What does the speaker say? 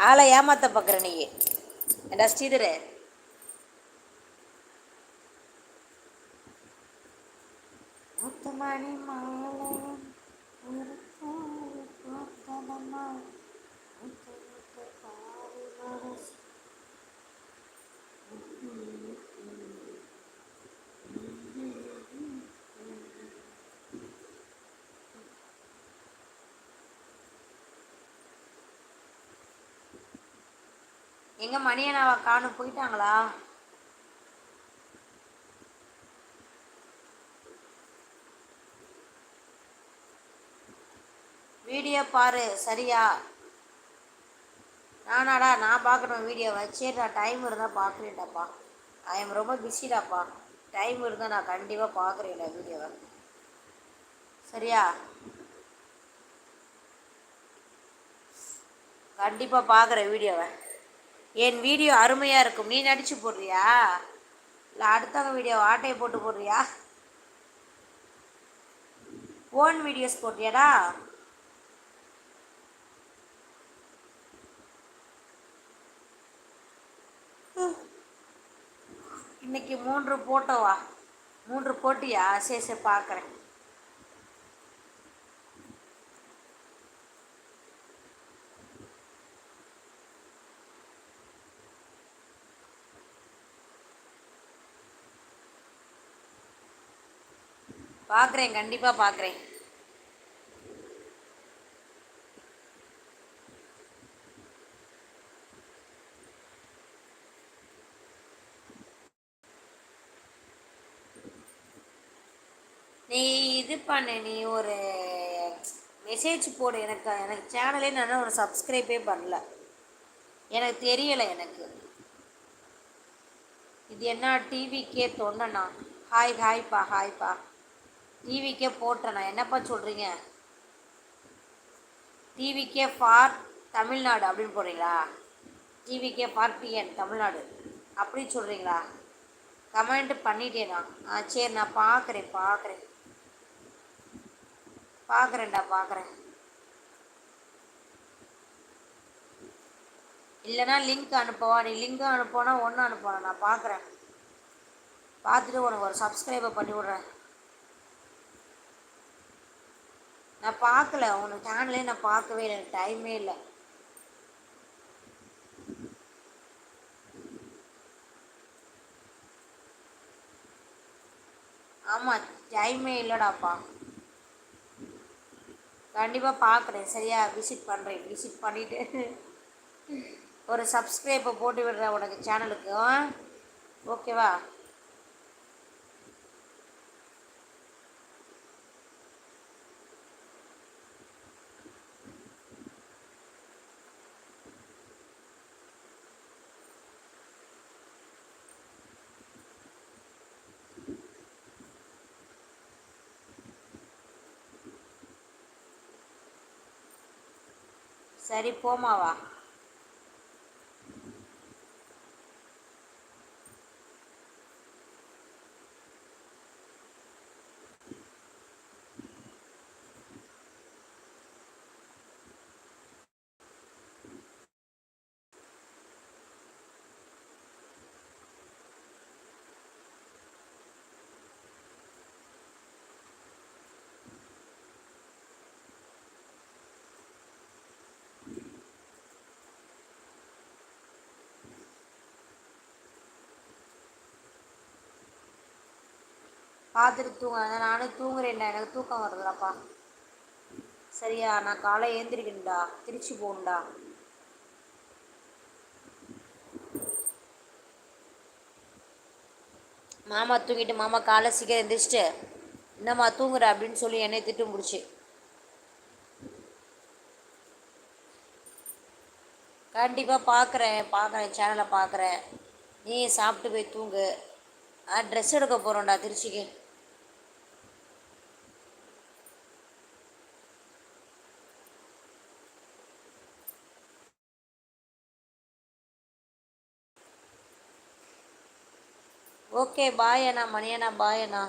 ஆளை ஏமாத்த பார்க்குற நீ ஏண்டா ஸ்ரீதரு முத்துமணி மாலை ஒரு பூவு பூத்ததம்மா. முத்து முத்து பாரி மனசு. எங்கே மணியனாவை காணும் போயிட்டாங்களா? வீடியோ பாரு சரியா? நானாடா நான் பார்க்கணும் வீடியோவை. சரிடா டைம் இருந்தால் பார்க்குறேன்டாப்பா ஐ எம் ரொம்ப பிஸிடாப்பா டைம் இருந்தால் நான் கண்டிப்பாக பார்க்குறேன்டா வீடியோவை. சரியா? கண்டிப்பாக பார்க்குறேன் வீடியோவை. என் வீடியோ அருமையாக இருக்கும். நீ நடித்து போடுறியா? இல்லை அடுத்தவங்க வீடியோ ஆட்டையை போட்டு போடுறியா? ஓன் வீடியோஸ் போட்டியாடா இன்னைக்கு மூன்று போட்டோவா? மூன்று போட்டியா? சரி சரி பார்க்குறேன் பார்க்குறேன் கண்டிப்பாக பார்க்குறேன் நீ இது பண்ணு நீ ஒரு மெசேஜ் போடு. எனக்கு எனக்கு சேனலே நான் ஒரு சப்ஸ்கிரைபே பண்ணல. எனக்கு தெரியலை எனக்கு. இது என்ன டிவிக்கே தொண்டனா ஹாய் ஹாய்ப்பா ஹாய்ப்பா டிவிக்கே போட்டேண்ணா என்னப்பா சொல்கிறீங்க டிவிக்கே ஃபார் தமிழ்நாடு அப்படின்னு போடுறீங்களா? TVK for TN Tamil Nadu. அப்படி சொல்கிறீங்களா கமெண்ட் பண்ணிட்டேண்ணா ஆ சரி நான் பார்க்குறேன் பார்க்குறேன் பார்க்குறேன்டா பார்க்குறேன் இல்லைனா லிங்க் அனுப்பவா? நீ லிங்க் அனுப்போனா ஒன்று அனுப்பணும் நான் பார்க்குறேன் பார்த்துட்டு உனக்கு ஒரு சப்ஸ்கிரைபை பண்ணி விட்றேன். நான் பார்க்கல உனக்கு சேனலே நான் பார்க்கவே இல்லை எனக்கு டைமே இல்லை. ஆமாம் டைமே இல்லைடாப்பா. கண்டிப்பாக பார்க்குறேன் சரியா? விசிட் பண்ணுறேன் விசிட் பண்ணிவிட்டு ஒரு சப்ஸ்கிரைப்பை போட்டு விடுறேன் உனக்கு சேனலுக்கு ஓகேவா சரி போமாவா பார்த்துட்டு தூங்க நானும் தூங்குறேன்டா எனக்கு தூக்கம் வருதுலப்பா சரியா நான் காலை ஏந்திரிக்கணும்டா திருச்சி போகணும்டா. மாமா தூங்கிட்டு மாமா காலை சீக்கிரம் எந்திரிச்சிட்டு என்னம்மா தூங்குற அப்படின்னு சொல்லி என்னை திட்டு முடிச்சு கண்டிப்பாக பார்க்குறேன் பார்க்குறேன் சேனலை பார்க்குறேன் நீ சாப்பிட்டு போய் தூங்கு. ட்ரெஸ் எடுக்க போகிறோம்டா திருச்சிக்கு. ஓகே பாய் அண்ணா மணி அண்ணா பாய் அண்ணா.